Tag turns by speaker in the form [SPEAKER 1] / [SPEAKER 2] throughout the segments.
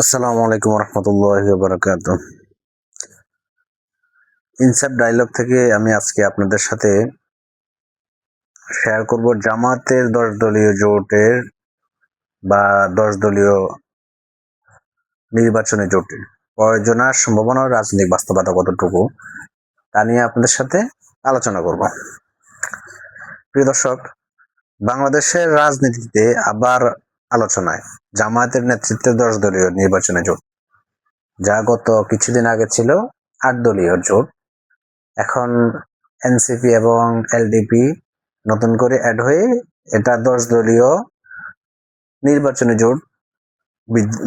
[SPEAKER 1] আসসালামু আলাইকুম রহমতুল্লাহ বারাকাত ইনসাফ ডায়লগ থেকে আমি আজকে আপনাদের সাথে শেয়ার করব জামাতের দশ দলীয় জোটের বা দশ দলীয় নির্বাচনী জোটের। প্রয়োজনার সম্ভাবনা রাজনৈতিক বাস্তবতা কতটুকু তা নিয়ে আপনাদের সাথে আলোচনা করব। প্রিয় দর্শক, বাংলাদেশের রাজনীতিতে আবার আলোচনায়। জামায়াতের নেতৃত্বে দশ দলীয় নির্বাচনী জোট। যা গত কিছুদিন আগে ছিল আট দলীয় জোট। এখন এনসিপি এবং এলডিপি নতুন করে অ্যাড হয়ে এটা দশ দলীয় নির্বাচনী জোট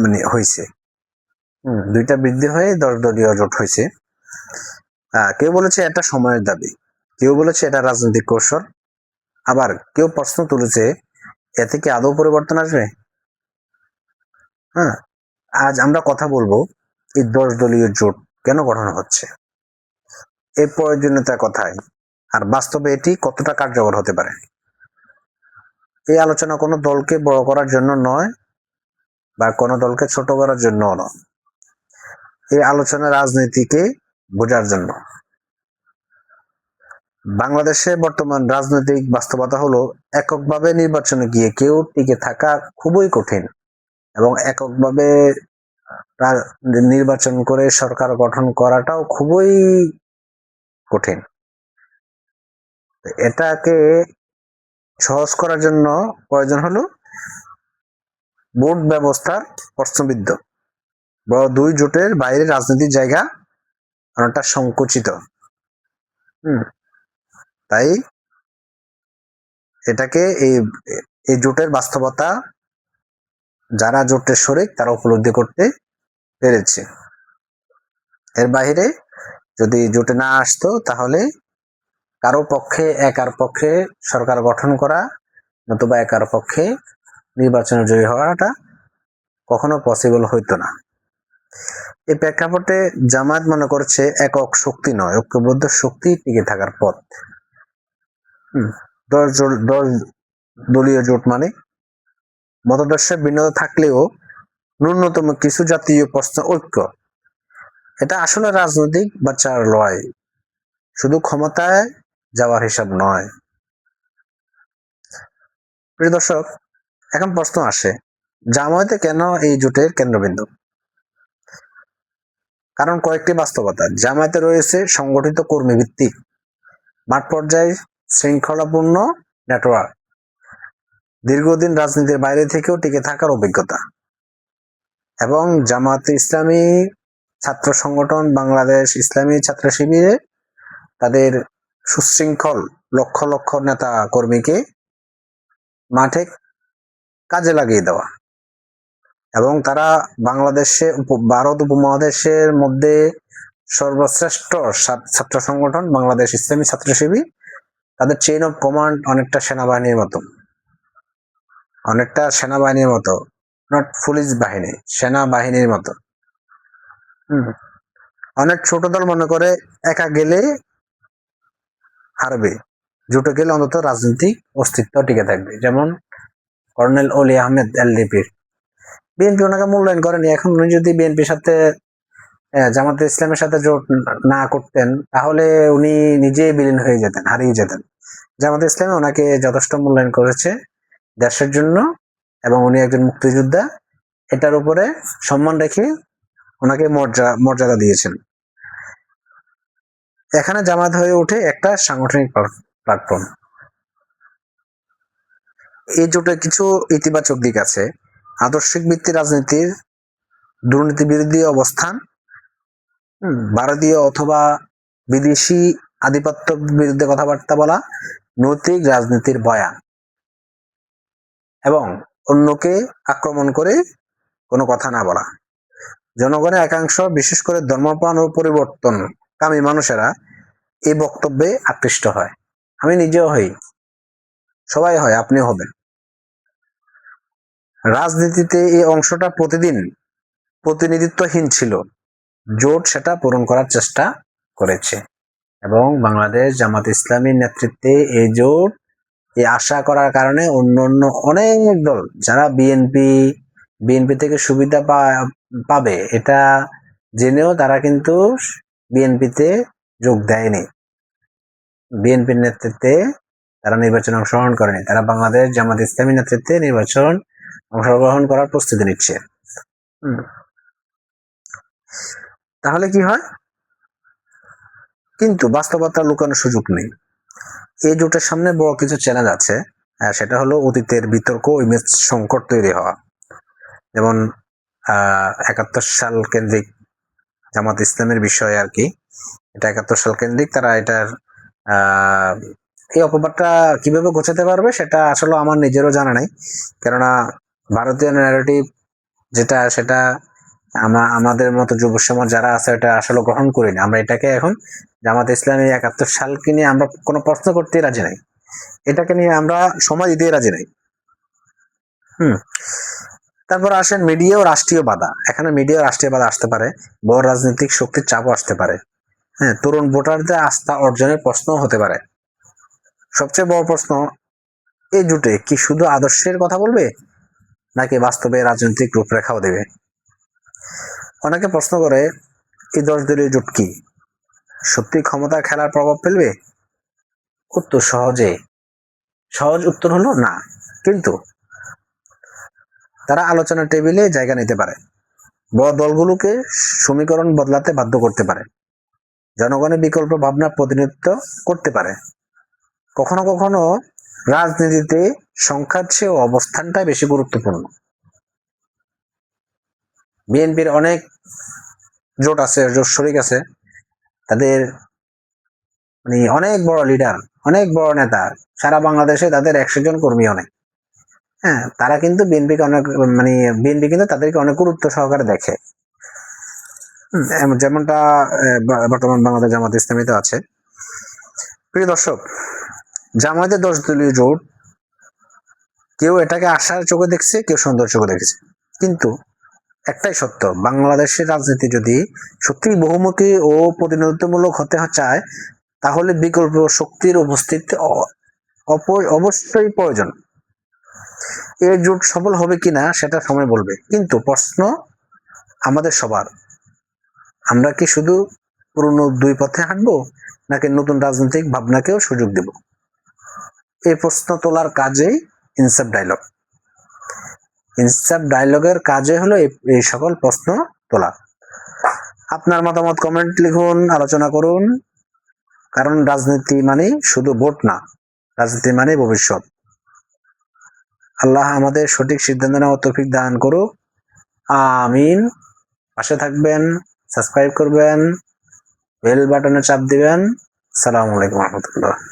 [SPEAKER 1] মানে হয়েছে দুইটা বৃদ্ধি হয়ে দশ দলীয় জোট হয়েছে কেউ বলেছে এটা সময়ের দাবি, কেউ বলেছে এটা রাজনৈতিক কৌশল। আবার কেউ প্রশ্ন তুলেছে এতে কি আদৌ পরিবর্তন আসবে? হ্যাঁ আজ আমরা কথা বলব এই দশ দলীয় জোট কেন গঠন হচ্ছে? এই প্রয়োজনীয়তা কথায় আর বাস্তবে এটি কতটা কার্যকর হতে পারে? এই আলোচনা কোনো দলকে বড় করার জন্য নয় বা কোনো দলকে ছোট করার জন্য নয়। এই আলোচনা রাজনীতিকে বোঝার জন্য। বাংলাদেশে বর্তমান রাজনৈতিক বাস্তবতা হলো, এককভাবে নির্বাচনে গিয়ে কেউ টিকে থাকা খুবই কঠিন এবং এককভাবে নির্বাচন করে সরকার গঠন করাটাও খুবই কঠিন। এটাকে সহজ করার জন্য প্রয়োজন হলো ভোট ব্যবস্থার প্রশ্নবিদ্ধ। বড় দুই জোটের বাইরে রাজনীতির জায়গা অনেকটা সংকুচিত। হুম। তাই এটাকে এই এই জোটের বাস্তবতা, যারা জোটের শরিক, তারা উপলব্ধি করতে পেরেছে। এর বাইরে যদি জোটে না আসতো, তাহলে কারও পক্ষে একার পক্ষে সরকার গঠন করা নতুবা একার পক্ষে নির্বাচনে জয়ী হওয়াটা কখনো পসিবল হইতো না। এই প্রেক্ষাপটে জামায়াত মনে করছে একক শক্তি নয়, ঐক্যবদ্ধ শক্তি টিকে থাকার পথ। দশ দশ দলীয় জোট মানে। মতাদর্শে ভিন্নতা থাকলেও ন্যূনতম কিছু জাতীয় প্রশ্ন ঐক্য। এটা আসলে রাজনৈতিক বাচ্চার লড়াই। শুধু ক্ষমতায় যাওয়ার হিসাব নয়। প্রিয় দর্শক, এখন প্রশ্ন আসে, জামায়াতে কেন এই জোটের কেন্দ্রবিন্দু? কারণ কয়েকটি বাস্তবতা। জামায়াতে রয়েছে সংগঠিত কর্মী ভিত্তিক মাঠ পর্যায়ে শৃঙ্খলাপূর্ণ নেটওয়ার্ক। দীর্ঘদিন রাজনীতির বাইরে থেকেও টিকে থাকার অভিজ্ঞতা। এবং জামায়াতে ইসলামী ছাত্র সংগঠন বাংলাদেশ ইসলামী ছাত্র শিবিরে তাদের সুশৃঙ্খল লক্ষ লক্ষ নেতা কর্মীকে মাঠে কাজে লাগিয়ে দেওয়া। এবং তারা বাংলাদেশে ভারত উপমহাদেশের মধ্যে সর্বশ্রেষ্ঠ ছাত্র- সংগঠন বাংলাদেশ ইসলামী ছাত্র তাদের চেইন অফ কমান্ড অনেকটা সেনাবাহিনীর মতো। অনেকটা সেনাবাহিনীর মতো নট পুলিশ বাহিনী, সেনাবাহিনীর মতো। অনেক ছোট দল মনে করে একা গেলে হারবে। জুটে গেলে অন্তত রাজনৈতিক অস্তিত্ব টিকে থাকবে। যেমন কর্নেল অলি আহমেদ এলডিপির বিএনপি ওনাকে মূল্যায়ন করেনি। এখন উনি যদি বিএনপির সাথে জামাতে ইসলামের সাথে জোট না করতেন, তাহলে উনি নিজেই বিলীন হয়ে যেতেন, হারিয়ে যেতেন। জামাতে ইসলামে ওনাকে যথেষ্ট মূল্যায়ন করেছে দেশের জন্য, এবং উনি একজন মুক্তিযোদ্ধা। এটার উপরে সম্মান রেখে ওনাকে মর্যাদা মর্যাদা দিয়েছেন। এখানে জামাত হয়ে ওঠে একটা সাংগঠনিক প্ল্যাটফর্ম এই জোটের কিছু ইতিবাচক দিক আছে। আদর্শিক ভিত্তি রাজনীতির দুর্নীতি বিরোধী অবস্থান ভারতীয় অথবা বিদেশি আধিপত্য বিরুদ্ধে কথাবার্তা বলা নৈতিক রাজনীতির বয়ান। এবং অন্যকে আক্রমণ করে কোনো কথা না বলা। জনগণের একাংশ, বিশেষ করে ধর্মপ্রাণ ও পরিবর্তন কামী মানুষেরা এই বক্তব্যে আকৃষ্ট হয়। আমি নিজেও হই। সবাই হয়, আপনি হবেন। রাজনীতিতে এই অংশটা প্রতিদিন প্রতিনিধিত্বহীন ছিল। জোট সেটা পূরণ করার চেষ্টা করেছে। এবং বাংলাদেশ জামাত ইসলামীর নেতৃত্বে এই জোট এই আশা করার কারণে অন্য অন্য অনেক দল, যারা বিএনপি বিএনপি থেকে সুবিধা পাবে, এটা জেনেও তারা কিন্তু বিএনপিতে যোগ দেয়নি। বিএনপির নেতৃত্বে তারা নির্বাচনে অংশগ্রহণ করেনি। তারা বাংলাদেশ জামাত ইসলামী নেতৃত্বে নির্বাচন অংশগ্রহণ করার প্রস্তুতি নিচ্ছে। তাহলে কি হয়? কিন্তু বাস্তবতা লুকানোর সুযোগ নেই। এই জোটের সামনে বড় কিছু চ্যালেঞ্জ আছে। আহ, সেটা হলো অতীতের বিতর্ক ইমেজ সংকট তৈরি হওয়া। যেমন একাত্তর সাল কেন্দ্রিক জামাত ইসলামের বিষয় আর কি। এটা একাত্তর সাল কেন্দ্রিক তারা এটার এই অপবাদটা কীভাবে গোছাতে পারবে সেটা আসলে আমার নিজেরও জানা নাই। কেননা ভারতীয় ন্যারেটিভ যেটা সেটা আমা- আমাদের মতো যুব সমাজ যারা আছে, এটা আসলে গ্রহণ করিনি আমরা এটাকে এখন জামাত ইসলামী একাত্তর সালকে নিয়ে আমরা কোনো প্রশ্ন করতে রাজি নাই। এটাকে নিয়ে আমরা সময় দিতে রাজি নাই। হুম। তারপর আসেন মিডিয়া ও রাষ্ট্রীয় বাধা। এখানে মিডিয়া রাষ্ট্রীয় বাধা আসতে পারে, বড় রাজনৈতিক শক্তির চাপও আসতে পারে। হ্যাঁ তরুণ ভোটারদের আস্থা অর্জনের প্রশ্নও হতে পারে। সবচেয়ে বড় প্রশ্ন, এই জুটে কি শুধু আদর্শের কথা বলবে, নাকি বাস্তবে রাজনৈতিক রূপরেখাও দেবে? অনেকে প্রশ্ন করে এই দশ দলীয় জোট কি? সত্যি ক্ষমতা খেলার প্রভাব ফেলবে? উত্তর সহজে। সহজ উত্তর হলো না, কিন্তু তারা আলোচনা টেবিলে জায়গা নিতে পারে। বড় দলগুলোকে সমীকরণ বদলাতে বাধ্য করতে পারে। জনগণের বিকল্প ভাবনা প্রতিনিধিত্ব করতে পারে। কখনো কখনো রাজনীতিতে সংখ্যার চেয়ে অবস্থানটাই বেশি গুরুত্বপূর্ণ। বিএনপির অনেক জোট আছে, জোট শরিক আছে। তাদের মানে অনেক বড় লিডার অনেক বড় নেতা। সারা বাংলাদেশে তাদের একশো জন কর্মী অনেক। হ্যাঁ তারা কিন্তু বিএনপিকে অনেক মানে বিএনপি কিন্তু তাদেরকে অনেক গুরুত্ব সহকারে দেখে। যেমনটা বর্তমান বাংলাদেশ জামাত ইসলামীতে আছে। প্রিয় দর্শক জামায়াতের দশ দলীয় জোট, কেউ এটাকে আশার চোখে দেখছে, কেউ সুন্দর চোখে দেখেছে। কিন্তু একটাই সত্য, বাংলাদেশের রাজনীতি যদি সত্যি বহুমুখী ও প্রতিনিধিত্বমূলক হতে চায়, তাহলে বিকল্প শক্তির উপস্থিতি অবশ্যই প্রয়োজন। এই জোট সফল হবে কিনা সেটা সময় বলবে। কিন্তু প্রশ্ন আমাদের সবার। আমরা কি শুধু পুরনো দুই পথে হাঁটবো, নাকি নতুন রাজনৈতিক ভাবনাকেও সুযোগ দেব? এই প্রশ্ন তোলার কাজেই ইনসাফ ডায়লগ। ইনসাফ ডায়লগের কাজে হলো এই- সকল প্রশ্ন তোলা। আপনার মতামত কমেন্ট লিখুন, আলোচনা করুন। কারণ রাজনীতি মানে শুধু ভোট না, রাজনীতি মানে ভবিষ্যৎ। আল্লাহ আমাদের সঠিক সিদ্ধান্ত নেওয়ার তৌফিক দান করুক। আমিন। পাশে থাকবেন সাবস্ক্রাইব করবেন বেল বাটনে চাপ দিবেন। সালামু আলাইকুম রহমতুল্লাহ।